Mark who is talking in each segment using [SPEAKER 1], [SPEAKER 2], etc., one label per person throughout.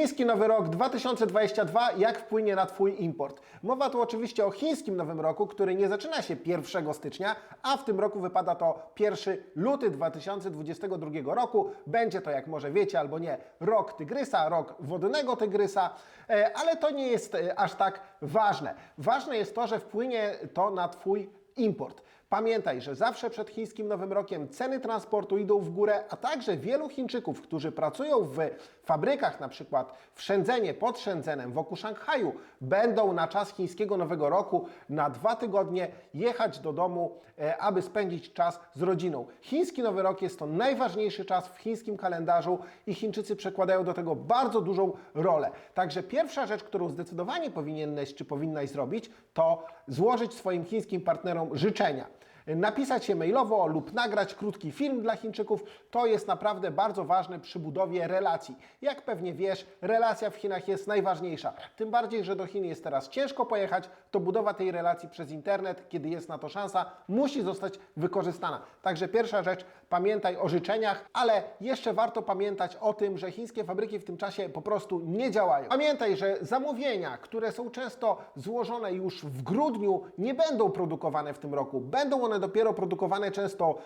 [SPEAKER 1] Chiński Nowy Rok 2022, jak wpłynie na Twój import? Mowa tu oczywiście o chińskim Nowym Roku, który nie zaczyna się 1 stycznia, a w tym roku wypada to 1 luty 2022 roku. Będzie to, jak może wiecie albo nie, rok tygrysa, rok wodnego tygrysa, e, ale to nie jest e, aż tak ważne. Ważne jest to, że wpłynie to na Twój import. Pamiętaj, że zawsze przed chińskim Nowym Rokiem ceny transportu idą w górę, a także wielu Chińczyków, którzy pracują w fabrykach, na przykład w Shenzhenie, pod Shenzhenem, wokół Szanghaju, będą na czas chińskiego Nowego Roku na dwa tygodnie jechać do domu, e, aby spędzić czas z rodziną. Chiński Nowy Rok jest to najważniejszy czas w chińskim kalendarzu i Chińczycy przekładają do tego bardzo dużą rolę. Także pierwsza rzecz, którą zdecydowanie powinieneś czy powinnaś zrobić, to złożyć swoim chińskim partnerom życzenia napisać je mailowo lub nagrać krótki film dla Chińczyków. To jest naprawdę bardzo ważne przy budowie relacji. Jak pewnie wiesz, relacja w Chinach jest najważniejsza. Tym bardziej, że do Chin jest teraz ciężko pojechać, to budowa tej relacji przez internet, kiedy jest na to szansa, musi zostać wykorzystana. Także pierwsza rzecz, pamiętaj o życzeniach, ale jeszcze warto pamiętać o tym, że chińskie fabryki w tym czasie po prostu nie działają. Pamiętaj, że zamówienia, które są często złożone już w grudniu, nie będą produkowane w tym roku. Będą one dopiero produkowane często e,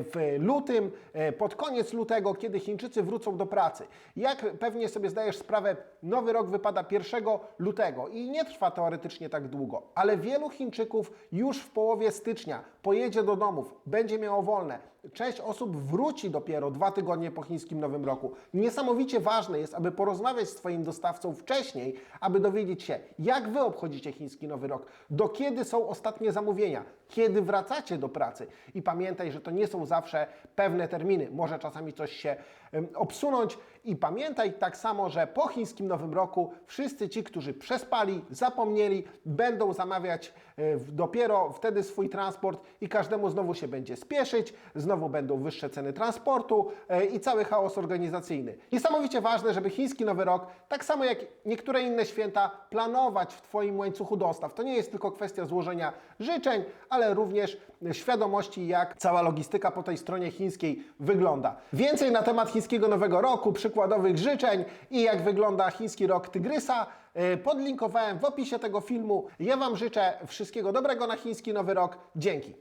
[SPEAKER 1] w lutym, e, pod koniec lutego, kiedy Chińczycy wrócą do pracy. Jak pewnie sobie zdajesz sprawę, nowy rok wypada 1 lutego i nie trwa teoretycznie tak długo, ale wielu Chińczyków już w połowie stycznia pojedzie do domów, będzie miało wolne. Część osób wróci dopiero dwa tygodnie po chińskim Nowym Roku. Niesamowicie ważne jest, aby porozmawiać z Twoim dostawcą wcześniej, aby dowiedzieć się, jak Wy obchodzicie chiński Nowy Rok, do kiedy są ostatnie zamówienia, kiedy wracacie do pracy. I pamiętaj, że to nie są zawsze pewne terminy. Może czasami coś się obsunąć. I pamiętaj tak samo, że po chińskim Nowym Roku wszyscy ci, którzy przespali, zapomnieli, będą zamawiać e, dopiero wtedy swój transport i każdemu znowu się będzie spieszyć, znowu będą wyższe ceny transportu e, i cały chaos organizacyjny. Niesamowicie ważne, żeby chiński Nowy Rok, tak samo jak niektóre inne święta, planować w Twoim łańcuchu dostaw. To nie jest tylko kwestia złożenia życzeń, ale również świadomości, jak cała logistyka po tej stronie chińskiej wygląda. Więcej na temat chińskiego Nowego Roku, przykładowych życzeń i jak wygląda chiński rok Tygrysa e, podlinkowałem w opisie tego filmu. Ja Wam życzę wszystkiego dobrego na chiński Nowy Rok. Dzięki.